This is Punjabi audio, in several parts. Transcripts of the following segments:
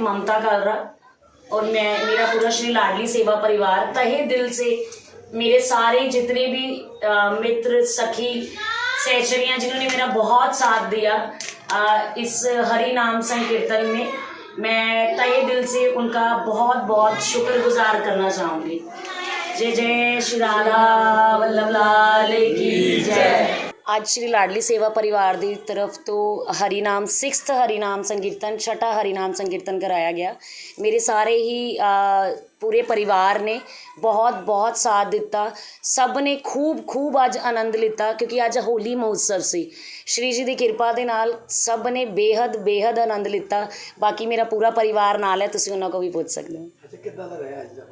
ममता कालरा और मैं मेरा पूरा श्री लाडली सेवा परिवार तहे दिल से मेरे सारे जितने भी अ, मित्र सखी सहचरियाँ जिन्होंने मेरा बहुत साथ दिया अ, इस हरि नाम संकीर्तन में मैं तहे दिल से उनका बहुत बहुत शुक्रगुजार करना चाहूँगी। जय जय श्री राधा वल्लभ ਅੱਜ ਸ਼੍ਰੀ ਲਾਡਲੀ ਸੇਵਾ ਪਰਿਵਾਰ ਦੀ ਤਰਫ ਤੋਂ ਹਰੀਨਾਮ 6th ਹਰੀ ਨਾਮ ਛਟਾ ਹਰੀ ਨਾਮ ਸੰਕੀਰਤਨ ਕਰਾਇਆ ਗਿਆ। ਮੇਰੇ ਸਾਰੇ ਹੀ ਪੂਰੇ ਪਰਿਵਾਰ ਨੇ ਬਹੁਤ ਬਹੁਤ ਸਾਥ ਦਿੱਤਾ। ਸਭ ਨੇ ਖੂਬ ਖੂਬ ਅੱਜ ਆਨੰਦ ਲਿੱਤਾ ਕਿਉਂਕਿ ਅੱਜ ਹੋਲੀ ਮਹੋਤਸਵ ਸੀ। ਸ਼੍ਰੀ ਜੀ ਦੀ ਕਿਰਪਾ ਦੇ ਨਾਲ ਸਭ ਨੇ ਬੇਹੱਦ ਬੇਹੱਦ ਆਨੰਦ ਲਿੱਤਾ। ਬਾਕੀ ਮੇਰਾ ਪੂਰਾ ਪਰਿਵਾਰ ਨਾਲ ਹੈ, ਤੁਸੀਂ ਉਹਨਾਂ ਕੋਲ ਵੀ ਪੁੱਛ ਸਕਦੇ ਹੋ। ਅੱਛਾ, ਕਿੱਦਾਂ ਦਾ ਰਿਹਾ ਅੱਜ ਦਾ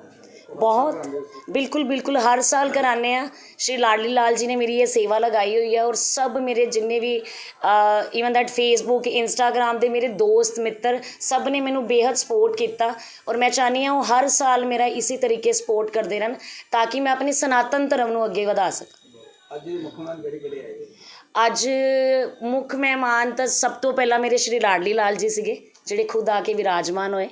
ਬਹੁਤ ਬਿਲਕੁਲ ਬਿਲਕੁਲ ਹਰ ਸਾਲ ਕਰਾਉਂਦੇ ਆ ਸ਼੍ਰੀ ਲਾਡਲੀ ਲਾਲ ਜੀ ਨੇ ਮੇਰੀ ਇਹ ਸੇਵਾ ਲਗਾਈ ਹੋਈ ਹੈ ਔਰ ਸਭ ਮੇਰੇ ਜਿੰਨੇ ਵੀ ਇਵਨ ਦੈਟ ਫੇਸਬੁੱਕ ਇੰਸਟਾਗ੍ਰam ਦੇ ਮੇਰੇ ਦੋਸਤ ਮਿੱਤਰ ਸਭ ਨੇ ਮੈਨੂੰ ਬੇਹੱਦ ਸਪੋਰਟ ਕੀਤਾ ਔਰ ਮੈਂ ਚਾਹੁੰਦੀ ਹਾਂ ਉਹ ਹਰ ਸਾਲ ਮੇਰਾ ਇਸੇ ਤਰੀਕੇ ਸਪੋਰਟ ਕਰਦੇ ਰਹਿਣ ਤਾਂ ਕਿ ਮੈਂ ਆਪਣੇ ਸਨਾਤਨ ਧਰਮ ਨੂੰ ਅੱਗੇ ਵਧਾ ਸਕਾਂ। ਅੱਜ ਮੁੱਖ ਮਹਿਮਾਨ ਕਿਹੜੇ ਕਿਹੜੇ ਆਏ? ਜੀ? ਅੱਜ ਮੁੱਖ ਮਹਿਮਾਨ ਤਾਂ ਸਭ ਤੋਂ ਪਹਿਲਾਂ ਮੇਰੇ ਸ਼੍ਰੀ ਲਾਡਲੀ ਲਾਲ ਜੀ ਸੀਗੇ ਜਿਹੜੇ ਖੁਦ ਆ ਕੇ ਵਿਰਾਜਮਾਨ ਹੋਏ।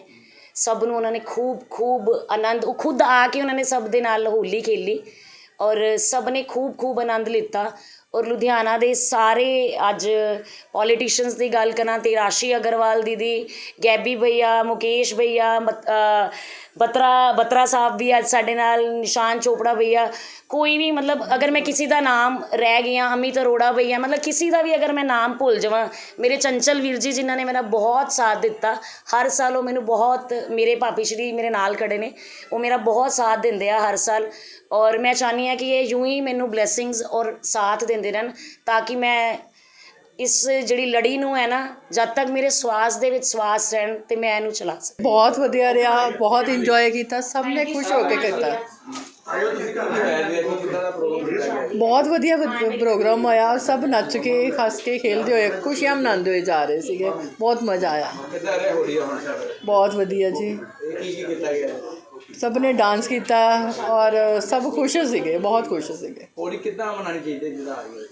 ਸਭ ਨੂੰ ਉਹਨਾਂ ਨੇ ਖੂਬ ਖੂਬ ਆਨੰਦ, ਉਹ ਖੁਦ ਆ ਕੇ ਉਹਨਾਂ ਨੇ ਸਭ ਦੇ ਨਾਲ ਹੋਲੀ ਖੇਲੀ ਔਰ ਸਭ ਨੇ ਖੂਬ ਖੂਬ ਆਨੰਦ ਲਿੱਤਾ। ਔਰ ਲੁਧਿਆਣਾ ਦੇ ਸਾਰੇ ਅੱਜ ਪੋਲੀਟੀਸ਼ੀਅਨਸ ਦੀ ਗੱਲ ਕਰਾਂ ਤੇ ਰਾਸ਼ੀ ਅਗਰਵਾਲ ਦੀਦੀ, ਗੈਬੀ ਭਈਆ, ਮੁਕੇਸ਼ ਭਈਆ ਮਤ- ਬਤਰਾ ਬਤਰਾ ਸਾਹਿਬ ਵੀ ਅੱਜ ਸਾਡੇ ਨਾਲ, ਨਿਸ਼ਾਨ ਚੋਪੜਾ ਭਈਆ, ਕੋਈ ਵੀ ਮਤਲਬ ਅਗਰ ਮੈਂ ਕਿਸੇ ਦਾ ਨਾਮ ਰਹਿ ਗਿਆ, ਅਮਿਤ ਅਰੋੜਾ ਭਈਆ, ਮਤਲਬ ਕਿਸੇ ਦਾ ਵੀ ਅਗਰ ਮੈਂ ਨਾਮ ਭੁੱਲ ਜਾਵਾਂ, ਮੇਰੇ ਚੰਚਲ ਵੀਰ ਜੀ ਜਿਨ੍ਹਾਂ ਨੇ ਮੇਰਾ ਬਹੁਤ ਸਾਥ ਦਿੱਤਾ, ਹਰ ਸਾਲ ਉਹ ਮੈਨੂੰ ਬਹੁਤ ਮੇਰੇ ਭਾਪੀ ਸ਼੍ਰੀ ਮੇਰੇ ਨਾਲ ਖੜੇ ਨੇ, ਉਹ ਮੇਰਾ ਬਹੁਤ ਸਾਥ ਦਿੰਦੇ ਆ ਹਰ ਸਾਲ, ਔਰ ਮੈਂ ਚਾਹੁੰਦੀ ਹਾਂ ਕਿ ਇਹ ਯੂੰ ਹੀ ਮੈਨੂੰ ਬਲੇਸਿੰਗਸ ਔਰ ਸਾਥ ਦਿੰਦੇ ਰਹਿਣ ਤਾਂ ਕਿ ਮੈਂ ਇਸ ਜਿਹੜੀ ਲੜੀ ਨੂੰ ਹੈ ਨਾ ਜਦ ਤੱਕ ਮੇਰੇ ਸਵਾਸ ਦੇ ਵਿੱਚ ਸਵਾਸ ਰਹਿਣ ਤੇ ਮੈਂ ਇਹਨੂੰ ਚਲਾ ਸਕਾਂ। ਬਹੁਤ ਵਧੀਆ ਰਿਹਾ ਬਹੁਤ ਇੰਜੋਏ ਕੀਤਾ ਸਭ ਨੇ ਖੁਸ਼ ਹੋ ਕੇ ਕੀਤਾ। ਬਹੁਤ ਵਧੀਆ ਪ੍ਰੋਗਰਾਮ ਹੋਇਆ ਸਭ ਨੱਚ ਕੇ ਹੱਸ ਕੇ ਖੇਲਦੇ ਹੋਏ ਖੁਸ਼ੀਆਂ ਮਨਾਉਂਦੇ ਹੋਏ ਜਾ ਰਹੇ ਸੀਗੇ ਬਹੁਤ ਮਜ਼ਾ ਆਇਆ। ਬਹੁਤ ਵਧੀਆ ਜੀ। ਇਹ ਕੀ ਕੀ ਕੀਤਾ ਗਿਆ? ਸਭ ਨੇ ਡਾਂਸ ਕੀਤਾ ਔਰ ਸਭ ਖੁਸ਼ ਸੀਗੇ ਬਹੁਤ ਖੁਸ਼ ਸੀਗੇ ਹੋਲੀ ਕਿੱਦਾਂ ਮਨਾਉਣੀ ਚਾਹੀਦੀ ਹੈ ਆ ਗਿਆ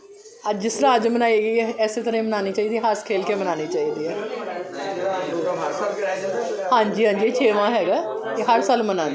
ਅੱਜ ਜਿਸ ਤਰ੍ਹਾਂ ਅੱਜ ਮਨਾਈ ਗਈ ਹੈ ਐਸੇ ਤਰ੍ਹਾਂ ਹੀ ਮਨਾਉਣੀ ਚਾਹੀਦੀ ਹੈ ਹੱਸ ਖੇਲ ਕੇ ਮਨਾਉਣੀ ਚਾਹੀਦੀ ਹੈ ਹਾਂਜੀ ਹਾਂਜੀ ਇਹ ਛੇਵਾਂ ਹੈਗਾ ਇਹ ਹਰ ਸਾਲ ਮਨਾਉਂਦੇ